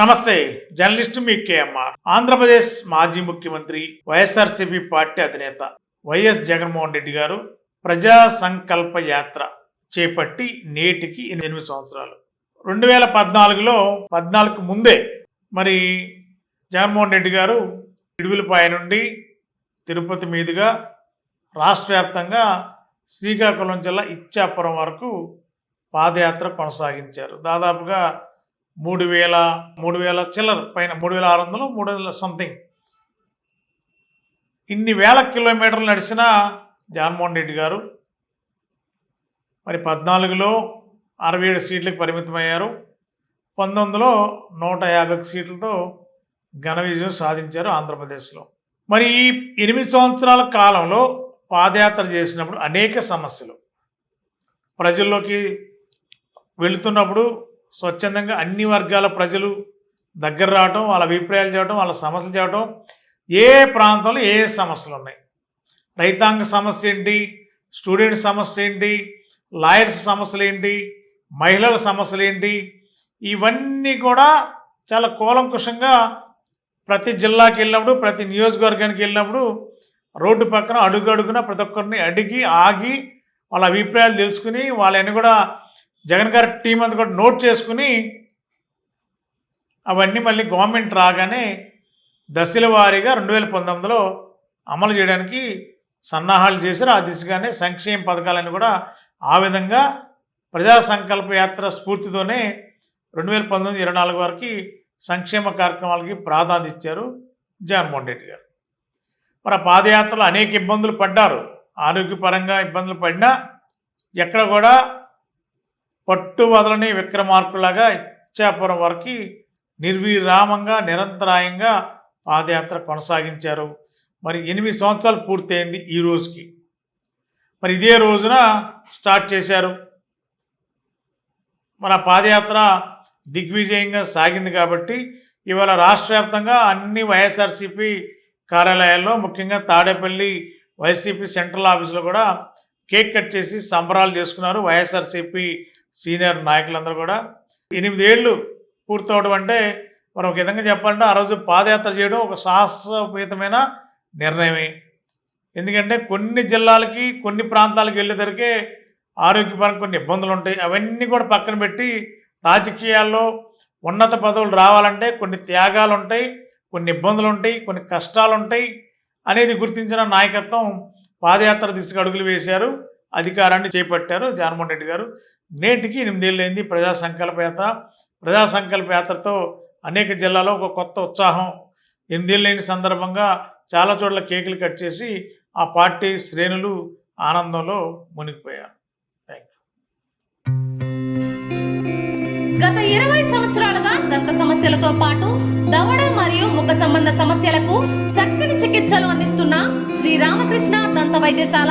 నమస్తే జర్నలిస్టు మీ కేఎంఆర్. ఆంధ్రప్రదేశ్ మాజీ ముఖ్యమంత్రి వైఎస్ఆర్సీపీ పార్టీ అధినేత వైఎస్ జగన్మోహన్ రెడ్డి గారు ప్రజా సంకల్ప యాత్ర చేపట్టి నేటికి ఎనిమిది సంవత్సరాలు. రెండు వేల పద్నాలుగులో పద్నాలుగు ముందే మరి జగన్మోహన్ రెడ్డి గారు ఇడుగులపాయ నుండి తిరుపతి మీదుగా రాష్ట్ర వ్యాప్తంగా శ్రీకాకుళం జిల్లా ఇచ్చాపురం వరకు పాదయాత్ర కొనసాగించారు. దాదాపుగా మూడు వేల మూడు వేల చిల్లర పైన మూడు వేల ఆరు వందలు మూడు వేల సంథింగ్ ఇన్ని వేల కిలోమీటర్లు నడిచిన జగన్మోహన్ రెడ్డి గారు మరి పద్నాలుగులో అరవై ఏడు సీట్లకు పరిమితమయ్యారు. పంతొమ్మిదిలో నూట యాభై సీట్లతో ఘన విజయం సాధించారు ఆంధ్రప్రదేశ్లో. మరి ఈ ఎనిమిది సంవత్సరాల కాలంలో పాదయాత్ర చేసినప్పుడు అనేక సమస్యలు. ప్రజల్లోకి వెళుతున్నప్పుడు స్వచ్ఛందంగా అన్ని వర్గాల ప్రజలు దగ్గర రావటం వాళ్ళ అభిప్రాయాలు చేయడం వాళ్ళ సమస్యలు చేయడం ఏ ప్రాంతంలో ఏ సమస్యలు ఉన్నాయి? రైతాంగ సమస్య ఏంటి? స్టూడెంట్ సమస్య ఏంటి? లాయర్స్ సమస్యలు ఏంటి? మహిళల సమస్యలు ఏంటి? ఇవన్నీ కూడా చాలా కూలంకుషంగా ప్రతి జిల్లాకి వెళ్ళినప్పుడు ప్రతి నియోజకవర్గానికి వెళ్ళినప్పుడు రోడ్డు పక్కన అడుగు అడుగున ప్రతి ఒక్కరిని అడిగి ఆగి వాళ్ళ అభిప్రాయాలు తెలుసుకుని వాళ్ళని కూడా జగన్ గారి టీం అంతా కూడా నోట్ చేసుకుని అవన్నీ మళ్ళీ గవర్నమెంట్ రాగానే దశల వారీగా రెండు వేల పంతొమ్మిదిలో అమలు చేయడానికి సన్నాహాలు చేశారు. ఆ దిశగానే సంక్షేమ పథకాలన్నీ కూడా ఆ విధంగా ప్రజా సంకల్ప యాత్ర స్ఫూర్తితోనే రెండు వేల పంతొమ్మిది ఇరవై నాలుగు వరకు సంక్షేమ కార్యక్రమాలకి ప్రాధాన్యత ఇచ్చారు జగన్మోహన్ రెడ్డి గారు. మరి ఆ పాదయాత్రలో అనేక ఇబ్బందులు పడ్డారు. ఆరోగ్యపరంగా ఇబ్బందులు పడినా ఎక్కడ కూడా పట్టు వదలని విక్రమార్కులాగా ఇచ్చాపురం వరకు నిర్విరామంగా నిరంతరాయంగా పాదయాత్ర కొనసాగించారు. మరి ఎనిమిది సంవత్సరాలు పూర్తయింది ఈ రోజుకి. మరి ఇదే రోజున స్టార్ట్ చేశారు. మన పాదయాత్ర దిగ్విజయంగా సాగింది కాబట్టి ఇవాళ రాష్ట్ర వ్యాప్తంగా అన్ని వైఎస్ఆర్సీపీ కార్యాలయాల్లో ముఖ్యంగా తాడేపల్లి వైసీపీ సెంట్రల్ ఆఫీసులో కూడా కేక్ కట్ చేసి సంబరాలు చేసుకున్నారు వైఎస్ఆర్సీపీ సీనియర్ నాయకులందరూ కూడా ఎనిమిదేళ్ళు పూర్తవడం అంటే మరి ఒక విధంగా చెప్పాలంటే ఆ రోజు పాదయాత్ర చేయడం ఒక సాహసోపేతమైన నిర్ణయమే. ఎందుకంటే కొన్ని జిల్లాలకి కొన్ని ప్రాంతాలకు వెళ్ళేదరికే ఆరోగ్యపరంగా కొన్ని ఇబ్బందులు ఉంటాయి. అవన్నీ కూడా పక్కన పెట్టి రాజకీయాల్లో ఉన్నత పదవులు రావాలంటే కొన్ని త్యాగాలు ఉంటాయి కొన్ని ఇబ్బందులు ఉంటాయి కొన్ని కష్టాలు ఉంటాయి అనేది గుర్తించిన నాయకత్వం పాదయాత్ర దిశగా అడుగులు వేశారు అధికారాన్ని చేపట్టారు జగన్మోహన్ రెడ్డి గారు. నేటికి ఎనిమిదేళ్ళైంది ప్రజా సంకల్ప యాత్ర. ప్రజా సంకల్ప యాత్రతో అనేక జిల్లాలో ఒక కొత్త ఉత్సాహం. ఎనిమిదేళ్ళైన సందర్భంగా చాలా చోట్ల కేకులు కట్ చేసి ఆ పార్టీ శ్రేణులు ఆనందంలో మునిగిపోయారు. థ్యాంక్ యూ గత ఇరవై సంవత్సరాలుగా దంత సమస్యలతో పాటు దవడ మరియు ముఖ సంబంధ సమస్యలకు చక్కని చికిత్సలు అందిస్తున్న శ్రీ రామకృష్ణ దంత వైద్యశాల